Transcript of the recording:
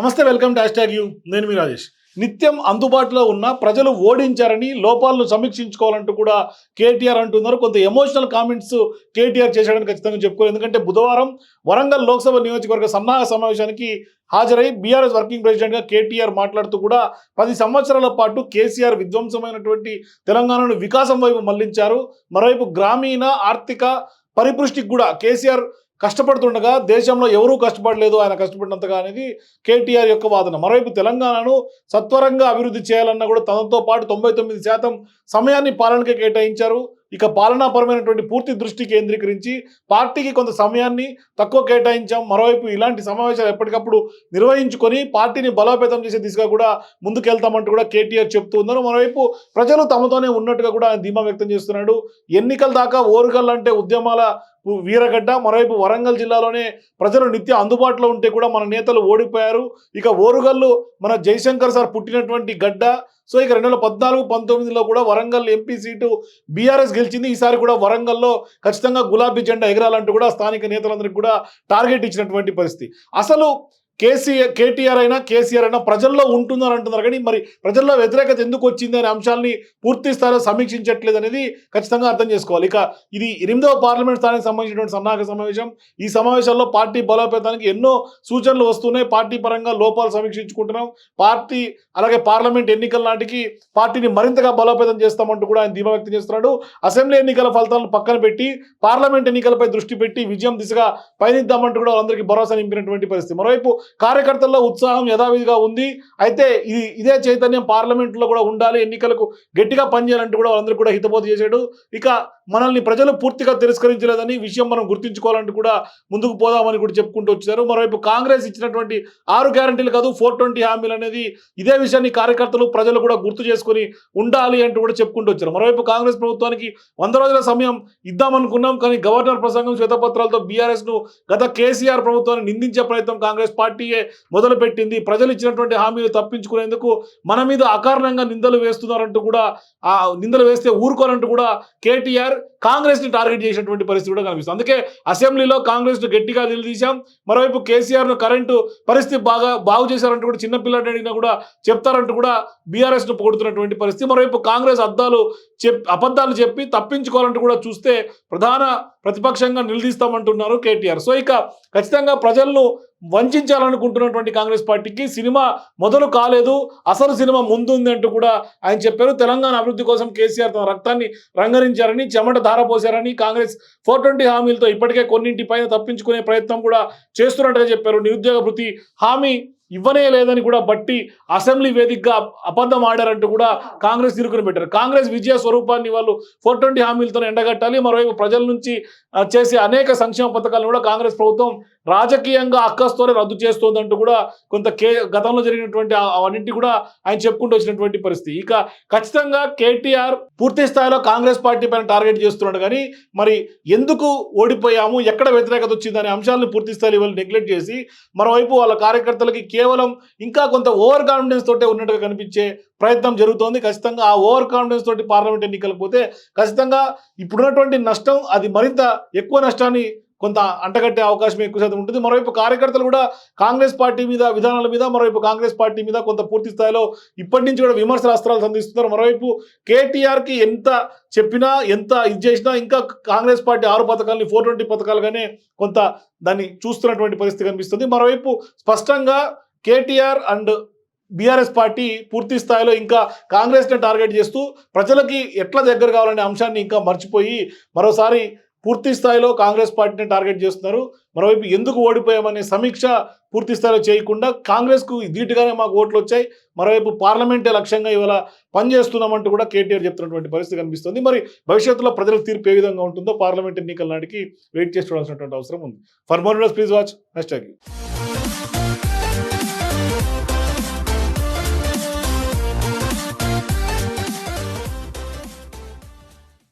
నమస్తే welcome dash tag you. నేను మీ రాజేష్. నిత్యం అందుబాటులో ఉన్న ప్రజలు ఓడించారని లోపాలను సమీక్షించుకోవాలంటూ కూడా కేటీఆర్ అంటున్నారు. కొంత ఎమోషనల్ కామెంట్స్ కేటీఆర్ చేశాడని ఖచ్చితంగా చెప్పుకోవాలి. ఎందుకంటే బుధవారం వరంగల్ లోక్సభ నియోజకవర్గ సన్నాహ సమావేశానికి హాజరై బీఆర్ఎస్ వర్కింగ్ ప్రెసిడెంట్గా కేటీఆర్ మాట్లాడుతూ కూడా పది సంవత్సరాల పాటు కేసీఆర్ విధ్వంసమైనటువంటి తెలంగాణను వికాసం వైపు మళ్ళించారు. మరోవైపు గ్రామీణ ఆర్థిక పరిపృష్టికి కూడా కేసీఆర్ కష్టపడుతుండగా దేశంలో ఎవరూ కష్టపడలేదు ఆయన కష్టపడినంతగా అనేది కేటీఆర్ యొక్క వాదన. మరోవైపు తెలంగాణను సత్వరంగా అభివృద్ధి చేయాలన్నా కూడా తనతో పాటు తొంభై తొమ్మిది శాతం సమయాన్ని పాలనకే కేటాయించారు. ఇక పాలనాపరమైనటువంటి పూర్తి దృష్టి కేంద్రీకరించి పార్టీకి కొంత సమయాన్ని తక్కువ కేటాయించాం. మరోవైపు ఇలాంటి సమావేశాలు ఎప్పటికప్పుడు నిర్వహించుకొని పార్టీని బలోపేతం చేసే దిశగా కూడా ముందుకెళ్తామంటూ కూడా కేటీఆర్ చెప్తూ ఉన్నారు. మరోవైపు ప్రజలు తమతోనే ఉన్నట్టుగా కూడా ఆయన ధీమా వ్యక్తం చేస్తున్నాడు. ఎన్నికల దాకా ఓరుగల్లంటే ఉద్యమాల వీరగడ్డ మరోవైపు వరంగల్ జిల్లాలోనే ప్రజలు నిత్యం అందుబాటులో ఉంటే కూడా మన నేతలు ఓడిపోయారు. ఇక ఓరుగల్లు మన జయశంకర్ సార్ పుట్టినటువంటి గడ్డ. సో ఇక రెండు వేల పద్నాలుగు పంతొమ్మిదిలో కూడా వరంగల్ ఎంపీ సీటు బీఆర్ఎస్ గెలిచింది. ఈసారి కూడా వరంగల్లో ఖచ్చితంగా గులాబీ జెండా ఎగరాలంటూ కూడా స్థానిక నేతలందరికీ కూడా టార్గెట్ ఇచ్చినటువంటి పరిస్థితి. అసలు కేసీఆర్ కేటీఆర్ అయినా కేసీఆర్ అయినా ప్రజల్లో ఉంటున్నారు అంటున్నారు. కానీ మరి ప్రజల్లో వ్యతిరేకత ఎందుకు వచ్చింది అనే అంశాలని పూర్తి స్థాయిలో సమీక్షించట్లేదు అనేది ఖచ్చితంగా అర్థం చేసుకోవాలి. ఇక ఇది ఎనిమిదవ పార్లమెంట్ స్థానానికి సంబంధించినటువంటి సన్నాహక సమావేశం. ఈ సమావేశంలో పార్టీ బలోపేతానికి ఎన్నో సూచనలు వస్తున్నాయి. పార్టీ పరంగా లోపాలు సమీక్షించుకుంటున్నాం. పార్టీ అలాగే పార్లమెంట్ ఎన్నికల నాటికి పార్టీని మరింతగా బలోపేతం చేస్తామంటూ కూడా ఆయన ధీమా వ్యక్తం చేస్తున్నాడు. అసెంబ్లీ ఎన్నికల ఫలితాలను పక్కన పెట్టి పార్లమెంట్ ఎన్నికలపై దృష్టి పెట్టి విజయం దిశగా పయనిద్దామంటూ కూడా వాళ్ళందరికీ భరోసా నింపినటువంటి పరిస్థితి. మరోవైపు కార్యకర్తల్లో ఉత్సాహం యథావిధిగా ఉంది. అయితే ఇది ఇదే చైతన్యం పార్లమెంట్లో కూడా ఉండాలి. ఎన్నికలకు గట్టిగా పనిచేయాలంటూ కూడా వాళ్ళందరూ కూడా హితబోధ చేశాడు. ఇక మనల్ని ప్రజలు పూర్తిగా తిరస్కరించలేదని విషయం మనం గుర్తుంచుకోవాలంటూ కూడా ముందుకు పోదామని కూడా చెప్పుకుంటూ వచ్చారు. మరోవైపు కాంగ్రెస్ ఇచ్చినటువంటి ఆరు గ్యారంటీలు కాదు ఫోర్ ట్వంటీ హామీలు అనేది ఇదే విషయాన్ని కార్యకర్తలు ప్రజలు కూడా గుర్తు చేసుకొని ఉండాలి అంటూ కూడా చెప్పుకుంటూ వచ్చారు. మరోవైపు కాంగ్రెస్ ప్రభుత్వానికి వంద రోజుల సమయం ఇద్దామనుకున్నాం కానీ గవర్నర్ ప్రసంగం శ్వేతపత్రాలతో బీఆర్ఎస్ను గత కేసీఆర్ ప్రభుత్వాన్ని నిందించే ప్రయత్నం కాంగ్రెస్ పార్టీయే మొదలుపెట్టింది. ప్రజలు ఇచ్చినటువంటి హామీలు తప్పించుకునేందుకు మన మీద అకారణంగా నిందలు వేస్తున్నారంటూ కూడా ఆ నిందలు వేస్తే ఊరుకోరంటూ కూడా కేటీఆర్ కాంగ్రెస్ని టార్గెట్ చేసినటువంటి పరిస్థితి కూడా కనిపిస్తుంది. అందుకే అసెంబ్లీలో కాంగ్రెస్ను గట్టిగా నిలదీశాం. మరోవైపు కేసీఆర్ను కరెంటు పరిస్థితి బాగా బాగు చేశారంటూ కూడా చిన్నపిల్లని అడిగినా కూడా చెప్తారంటూ కూడా బీఆర్ఎస్ను పొగుడుతున్నటువంటి పరిస్థితి. మరోవైపు కాంగ్రెస్ అద్దాలు చెప్ అబద్ధాలు చెప్పి తప్పించుకోవాలంటూ కూడా చూస్తే ప్రధాన ప్రతిపక్షంగా నిలదీస్తామంటున్నారు కేటీఆర్. సో ఇక ఖచ్చితంగా ప్రజలను వంచాలనుకుంటున్నటువంటి కాంగ్రెస్ పార్టీకి సినిమా మొదలు కాలేదు అసలు సినిమా ముందుంది అంటూ కూడా ఆయన చెప్పారు. తెలంగాణ అభివృద్ధి కోసం కేసీఆర్ తన రక్తాన్ని రంగరించారని చెమట ధారపోశారని కాంగ్రెస్ ఫోర్ ట్వంటీ హామీలతో ఇప్పటికే కొన్నింటి పైన తప్పించుకునే ప్రయత్నం కూడా చేస్తున్నట్టుగా చెప్పారు. నిరుద్యోగ భృతి హామీ ఇవ్వనే లేదని కూడా బట్టి అసెంబ్లీ వేదికగా అబద్ధం ఆడారంటూ కూడా కాంగ్రెస్ ఇరుకుని పెట్టారు. కాంగ్రెస్ విజయ స్వరూపాన్ని వాళ్ళు ఫోర్ ట్వంటీ హామీలతో ఎండగట్టాలి. మరోవైపు ప్రజల నుంచి చేసే అనేక సంక్షేమ పథకాలను కూడా కాంగ్రెస్ ప్రభుత్వం రాజకీయంగా అక్కస్తోనే రద్దు చేస్తోందంటూ కూడా కొంత కే గతంలో జరిగినటువంటి అవన్నింటి కూడా ఆయన చెప్పుకుంటూ వచ్చినటువంటి పరిస్థితి. ఇక ఖచ్చితంగా కేటీఆర్ పూర్తి స్థాయిలో కాంగ్రెస్ పార్టీ పైన టార్గెట్ చేస్తున్నాడు కానీ మరి ఎందుకు ఓడిపోయాము? ఎక్కడ వ్యతిరేకత వచ్చిందనే అంశాలను పూర్తి స్థాయిలో ఇవాళ నెగ్లెక్ట్ చేసి మరోవైపు వాళ్ళ కార్యకర్తలకి కేవలం ఇంకా కొంత ఓవర్ కాన్ఫిడెన్స్ తోటే ఉన్నట్టుగా కనిపించే ప్రయత్నం జరుగుతోంది. ఖచ్చితంగా ఆ ఓవర్ కాన్ఫిడెన్స్ తోటి పార్లమెంట్ ఎన్నికలు పోతే ఖచ్చితంగా ఇప్పుడున్నటువంటి నష్టం అది మరింత ఎక్కువ నష్టాన్ని కొంత అంటగట్టే అవకాశం ఎక్కువ శాతం ఉంటుంది. మరోవైపు కార్యకర్తలు కూడా కాంగ్రెస్ పార్టీ మీద విధానాల మీద మరోవైపు కాంగ్రెస్ పార్టీ మీద కొంత పూర్తి స్థాయిలో ఇప్పటి నుంచి కూడా విమర్శల అస్త్రాలు సంధిస్తున్నారు. మరోవైపు కేటీఆర్కి ఎంత చెప్పినా ఎంత ఇది చేసినా ఇంకా కాంగ్రెస్ పార్టీ ఆరు పథకాలని ఫోర్ ట్వంటీ పథకాలుగానే కొంత దాన్ని చూస్తున్నటువంటి పరిస్థితి కనిపిస్తుంది. మరోవైపు స్పష్టంగా కేటీఆర్ అండ్ బీఆర్ఎస్ పార్టీ పూర్తి స్థాయిలో ఇంకా కాంగ్రెస్ని టార్గెట్ చేస్తూ ప్రజలకి ఎట్లా దగ్గర కావాలనే అంశాన్ని ఇంకా మర్చిపోయి మరోసారి పూర్తి స్థాయిలో కాంగ్రెస్ పార్టీని టార్గెట్ చేస్తున్నారు. మరోవైపు ఎందుకు ఓడిపోయామనే సమీక్ష పూర్తి స్థాయిలో చేయకుండా కాంగ్రెస్కు ధీటుగానే మాకు ఓట్లు వచ్చాయి. మరోవైపు పార్లమెంటే లక్ష్యంగా ఇవాళ పనిచేస్తున్నామంటూ కూడా కేటీఆర్ చెప్తున్నటువంటి పరిస్థితి కనిపిస్తుంది. మరి భవిష్యత్తులో ప్రజల తీర్పు ఏ విధంగా ఉంటుందో పార్లమెంట్ ఎన్నికల నాటికి వెయిట్ చేసి చూడాల్సినటువంటి అవసరం ఉంది. For more please watch. Next